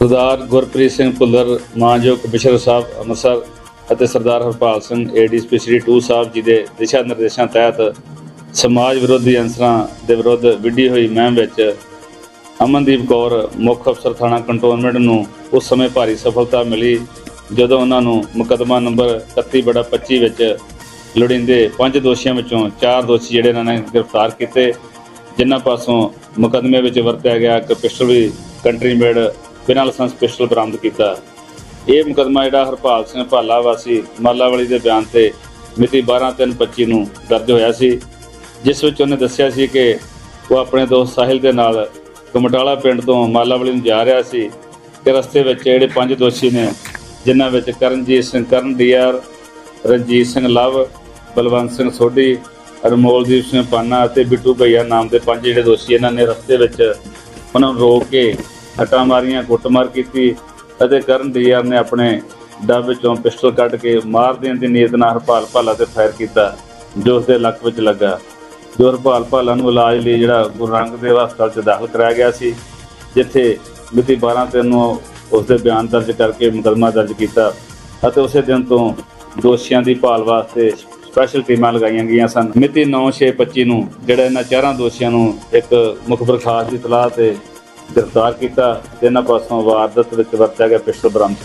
ਸਰਦਾਰ ਗੁਰਪ੍ਰੀਤ ਸਿੰਘ ਭੁੱਲਰ, ਮਾਨਯੋਗ ਕਮਿਸ਼ਨਰ ਸਾਹਿਬ ਅੰਮ੍ਰਿਤਸਰ ਅਤੇ ਸਰਦਾਰ ਹਰਪਾਲ ਸਿੰਘ ਏਡੀਸਪੀ ਸ੍ਰੀ 2 ਸਾਹਿਬ ਜੀ ਦੇ ਦਿਸ਼ਾ ਨਿਰਦੇਸ਼ਾਂ ਤਹਿਤ ਸਮਾਜ ਵਿਰੋਧੀ ਅੰਸਰਾਂ ਦੇ ਵਿਰੁੱਧ ਵਿੱਢੀ ਹੋਈ ਮਹਿਮ ਵਿੱਚ ਅਮਨਦੀਪ ਕੌਰ, ਮੁੱਖ ਅਫਸਰ ਥਾਣਾ ਕੰਟੋਨਮੈਂਟ ਨੂੰ ਉਸ ਸਮੇਂ ਭਾਰੀ ਸਫਲਤਾ ਮਿਲੀ ਜਦੋਂ ਉਹਨਾਂ ਨੂੰ ਮੁਕੱਦਮਾ ਨੰਬਰ 31 ਬੜਾ 25 ਵਿੱਚ ਲੋੜੀਂਦੇ ਪੰਜ ਦੋਸ਼ੀਆਂ ਵਿੱਚੋਂ ਚਾਰ ਦੋਸ਼ੀ ਜਿਹੜੇ ਇਹਨਾਂ ਨੇ ਗ੍ਰਿਫਤਾਰ ਕੀਤੇ, ਜਿਨ੍ਹਾਂ ਪਾਸੋਂ ਮੁਕੱਦਮੇ ਵਿੱਚ ਵਰਤਿਆ ਗਿਆ ਇੱਕ ਪਿਸਟਲ ਵੀ ਕੰਟਰੀ ਮੇਡ ਬਿਨਾਂ ਲਾਇਸੈਂਸ ਪਿਸਟਲ ਬਰਾਮਦ ਕੀਤਾ। ਇਹ ਮੁਕੱਦਮਾ ਜਿਹੜਾ ਹਰਪਾਲ ਸਿੰਘ ਭਾਲਾ ਵਾਸੀ ਮਾਲਾਵਾਲੀ ਦੇ ਬਿਆਨ ਤੇ ਮਿਤੀ 12/3/25 ਨੂੰ ਦਰਜ ਹੋਇਆ ਸੀ, ਜਿਸ ਵਿੱਚ ਉਹਨੇ ਦੱਸਿਆ ਸੀ ਕਿ ਉਹ ਆਪਣੇ ਦੋਸਤ ਸਾਹਿਲ ਦੇ ਨਾਲ ਕਮਟਾਲਾ ਪਿੰਡ ਤੋਂ ਮਾਲਾਵਾਲੀ ਨੂੰ ਜਾ ਰਿਹਾ ਸੀ ਕਿ ਰਸਤੇ ਵਿੱਚ ਜਿਹੜੇ ਪੰਜ ਦੋਸ਼ੀ ਨੇ, ਜਿਨ੍ਹਾਂ ਵਿੱਚ ਕਰਨਜੀਤ ਸਿੰਘ ਕਰਨ ਡੀਆਰ ਰਣਜੀਤ ਸਿੰਘ ਲਵ, ਬਲਵੰਤ ਸਿੰਘ ਸੋਢੀ ਅਰਮੋਲਦੀਪ ਸਿੰਘ ਪਾਨਾ ਅਤੇ ਬਿੱਟੂ ਭਈਆ ਨਾਮ ਦੇ ਪੰਜ ਜਿਹੜੇ ਦੋਸ਼ੀ ਇਹਨਾਂ ਨੇ ਰਸਤੇ ਵਿੱਚ ਉਹਨਾਂ ਨੂੰ ਰੋਕ ਕੇ ਹੱਟਾਂ ਮਾਰੀਆਂ, ਕੁੱਟਮਾਰ ਕੀਤੀ ਅਤੇ ਕਰਨ ਡੀਆਰ ਨੇ ਆਪਣੇ ਡੱਬ ਵਿੱਚੋਂ ਪਿਸਟਲ ਕੱਢ ਕੇ ਮਾਰ ਦੇਣ ਦੀ ਨੀਅਤ ਨਾਲ ਹਰਪਾਲ ਭਾਲਾ ਤੇ ਫਾਇਰ ਕੀਤਾ, ਜੋ ਉਸ ਦੇ ਲੱਕ ਵਿੱਚ ਲੱਗਾ। ਜੋ ਹਰਪਾਲ ਭਾਲਾ ਨੂੰ ਇਲਾਜ ਲਈ ਜਿਹੜਾ ਗੁਰੂ ਨਾਨਕ ਦੇਵ ਹਸਪਤਾਲ 'ਚ ਦਾਖਲ ਕਰਾਇਆ ਗਿਆ ਸੀ, ਜਿੱਥੇ ਮਿਤੀ 12 ਤਿੰਨ ਨੂੰ ਉਸ ਦੇ ਬਿਆਨ ਦਰਜ ਕਰਕੇ ਮੁਕੱਦਮਾ ਦਰਜ ਕੀਤਾ ਅਤੇ ਉਸੇ ਦਿਨ ਤੋਂ ਦੋਸ਼ੀਆਂ ਦੀ ਭਾਲ ਵਾਸਤੇ ਸਪੈਸ਼ਲ ਟੀਮਾਂ ਲਗਾਈਆਂ ਗਈਆਂ ਸਨ। ਮਿਤੀ 9/6/25 ਨੂੰ ਜਿਹੜਾ ਇਹਨਾਂ ਚਾਰਾਂ ਦੋਸ਼ੀਆਂ ਨੂੰ ਇੱਕ ਮੁਖਬਰ ਖਾਸ ਦੀ ਤਲਾਹ ਤੇ ਗ੍ਰਿਫਤਾਰ ਕੀਤਾ ਤੇ ਇਹਨਾਂ ਪਾਸੋਂ ਵਾਰਦਾਤ ਵਿੱਚ ਵਰਤਿਆ ਗਿਆ ਪਿਸਟਲ ਬਰਾਮਦ